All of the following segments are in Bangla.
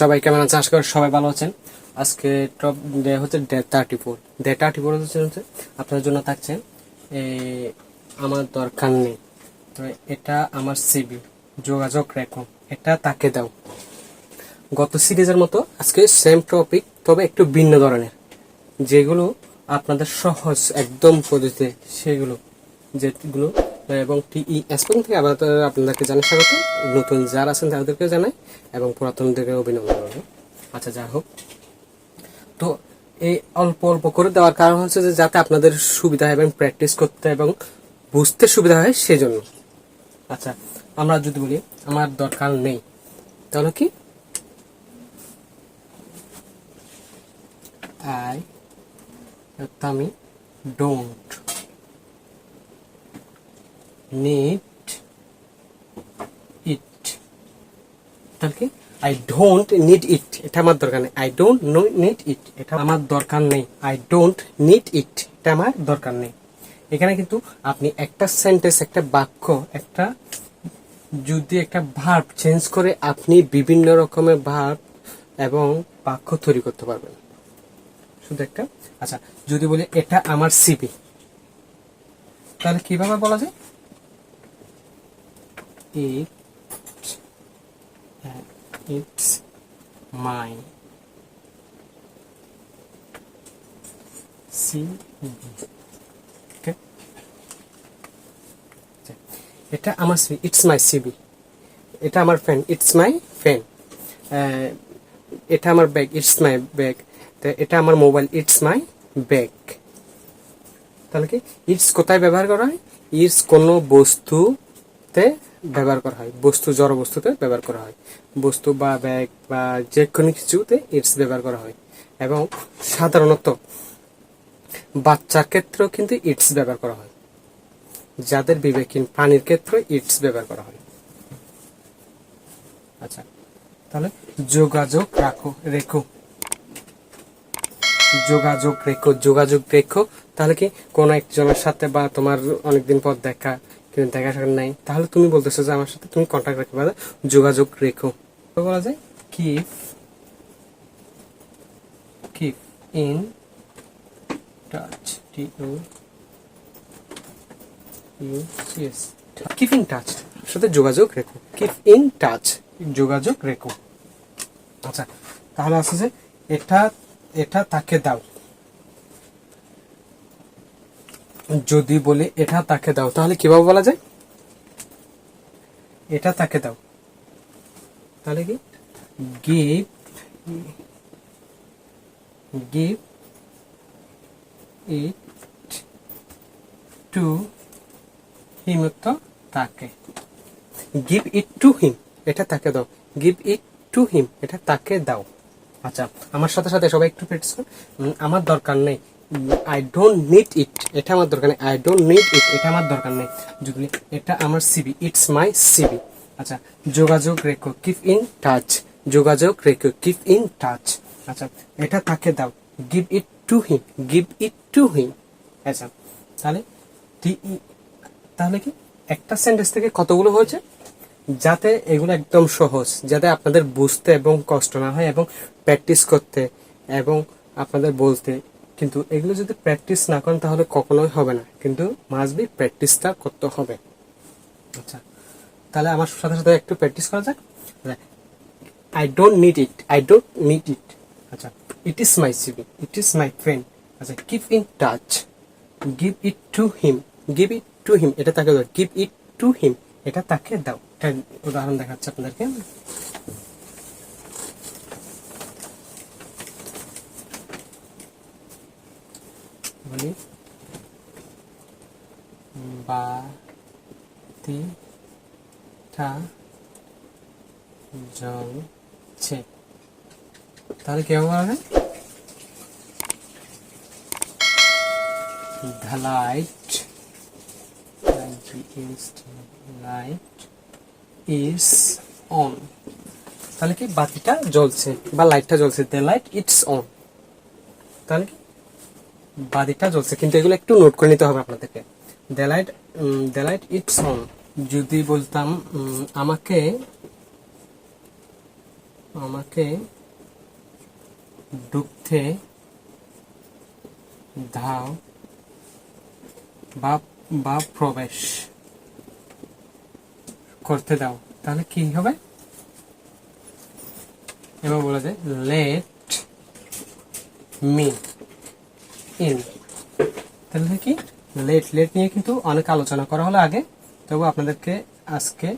সবাই কেমন আছেন? আশা সবাই ভালো আছেন। আজকে টপ হচ্ছে day thirty four day thirty four হচ্ছে হচ্ছে আপনাদের জন্য থাকছে আমার দরকার নেই। তো এটা আমার সিবি যোগাযোগ রেখো। এটা তাকে দাও। গত সিরিজের মতো আজকে সেম টপিক তবে একটু ভিন্ন ধরনের। যেগুলো আপনাদের সহজ একদম পদ্ধতিতে, সেগুলো, যেগুলো এবং টিই স্পেন থেকে আবার আপনাদেরকে জানাই স্বাগত। নতুন যারা আছেন তাদেরকে জানাই এবং পুরাতনদেরকে অভিনন্দন করব আচ্ছা যা হোক। তো এই অল্প অল্প করে দেওয়ার কারণ হচ্ছে যে, যাতে আপনাদের সুবিধা এবং প্র্যাকটিস করতে এবং বুঝতে সুবিধা হয় সেজন্য। আচ্ছা আমরা যদি বলি, আমার দরকার নেই, তাহলে কি? আই আমি ডোন্ট নিড ইট তাহলে কি? আই ডোন্ট নিড ইট এটা আমার দরকার নেই। আই ডোন্ট নিড ইট এটা আমার দরকার নেই। আই ডোন্ট নিড ইট এটা আমার দরকার নেই। এখানে কিন্তু আপনি একটা সেন্টেন্স একটা বাক্য, একটা যদি একটা ভার্ব চেঞ্জ করে আপনি বিভিন্ন রকমের ভার্ব এবং বাক্য তৈরি করতে পারবেন। শুধু একটা। আচ্ছা যদি বলি, এটা আমার সিবি তাহলে কীভাবে বলা যায়? It uh, it's my CB okay? এটা আমার ইটস মাই এটা আমার ফ্যান ইটস মাই ফ্যান এটা আমার ব্যাগ ইটস মাই ব্যাগ এটা আমার মোবাইল ইটস মাই ব্যাগ তাহলে কি? ইটস কোথায় ব্যবহার করা হয়? ইটস কোনো বস্তুতে ব্যবহার করা হয়। বস্তু, জড় বস্তুতে ব্যবহার করা হয়। বস্তু বা ব্যাগ বা যে কোনো কিছুতে ইটস ব্যবহার করা হয়। এবং সাধারণত বাচ্চার ক্ষেত্রেও কিন্তু ইটস ব্যবহার করা হয়। যাদের বিবেকহীন পানির ক্ষেত্রে ইটস ব্যবহার করা হয়। আচ্ছা তাহলে যোগাযোগ রাখো, রেখো। যোগাযোগ রেখো যোগাযোগ রেখো। তাহলে কি কোনো একজনের সাথে বা তোমার অনেকদিন পর দেখা কিন্তু দেখা সাক্ষাৎ নাই, তাহলে তুমি বলতেছো যে আমার সাথে তুমি কন্ট্যাক্ট রাখবে বা যোগাযোগ রেখো। বলা যায় keep keep in touch T O U C S keep in touch সাথে যোগাযোগ রেখো। কিপ ইন টাচ যোগাযোগ রেখো। আচ্ছা তাহলে আছে যে, এটা এটা তাকে দাও। যদি বলি, এটা তাকে দাও। তাহলে কীভাবে বলা যায়? এটা তাকে দাও। তাহলে কি? Give give it to him তাকে। গিভ ইট টু হিম এটা তাকে দাও। গিভ ইট টু হিম এটা তাকে দাও। আচ্ছা আমার সাথে সাথে সবাই একটু প্র্যাকটিস আমার দরকার নেই। আই ডোন্ট নিড ইট এটা আমার দরকার নেই। আই ডোন্ট নিড ইট এটা আমার দরকার নেই। যদি এটা আমার সিবি ইটস মাই সিবি আচ্ছা যোগাযোগ রেখো। কিপ ইন টাচ যোগাযোগ রেখো। কিপ ইন টাচ আচ্ছা এটা তাকে দাও। Give it to him give it to him আচ্ছা তাহলে টি তাহলে কি? একটা সেন্টেন্স থেকে কতগুলো হয়েছে? যাতে এগুলো একদম সহজ, যাতে আপনাদের বুঝতে এবং কষ্ট না হয় এবং প্র্যাকটিস করতে এবং আপনাদের বলতে কিন্তু এগুলো যদি প্র্যাকটিস না করেন তাহলে কখনোই হবে না। কিন্তু মাস্ট বি প্র্যাকটিসটা করতে হবে। আচ্ছা তাহলে আমার সাথে সাথে একটু প্র্যাকটিস করা যাক। I don't need it I don't need it আচ্ছা ইট ইজ মাই সিবি ইট ইজ মাই ফ্রেন্ড আচ্ছা keep in touch give it to him give it to him এটা তাকে দাও গিভ ইট টু হিম এটা তাকে দাও। উদাহরণ দেখাচ্ছে আপনাদেরকে। বলি। বাতিটা জ্বলছে তাহলে কেমন হবে the light light is on তাহলে কি বাতিটা জ্বলছে বা লাইটটা জ্বলছে দ্য লাইট ইটস অন তাহলে কি? বাতিটা জ্বলছে, কিন্তু এগুলো একটু নোট করে নিতে হবে আপনাদেরকে। The light the light it's on যদি বলতাম আমাকে আমাকে ঢুকতে দাও বা বা প্রবেশ করতে দাও, তাহলে কি হবে? এবার বলা যায় লেট মি ইন তাহলে কি লেট লেট নিয়ে কিন্তু অনেক আলোচনা করা হলো আগে। তবু আপনাদেরকে আজকে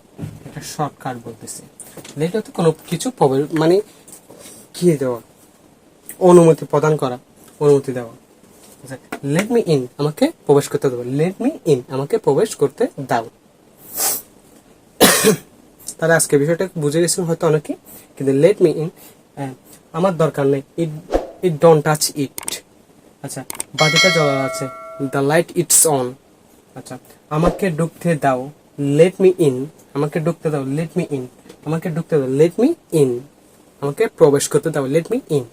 একটা শর্টকাট বলতেছি। লেট হতে কোনো কিছু মানে কি দেওয়া? অনুমতি প্রদান করা, অনুমতি দেওয়া। লেট মি ইন আমাকে প্রবেশ করতে দাও। লেট মি ইন আমাকে প্রবেশ করতে দাও। তাহলে আজকে বিষয়টা বুঝে গেছেন হয়তো অনেকে, কিন্তু লেট মি ইন আমার দরকার নেই। ইট ইট ডোন্ট টাচ ইট আচ্ছা বাতিটা জ্বলা আছে। দ্য লাইট ইটস অন আচ্ছা আমাকে ঢুকতে দাও। লেট মি ইন আমাকে ঢুকতে দাও। লেট মি ইন আমাকে ঢুকতে দাও। লেট মি ইন আমাকে প্রবেশ করতে দাও। Let me in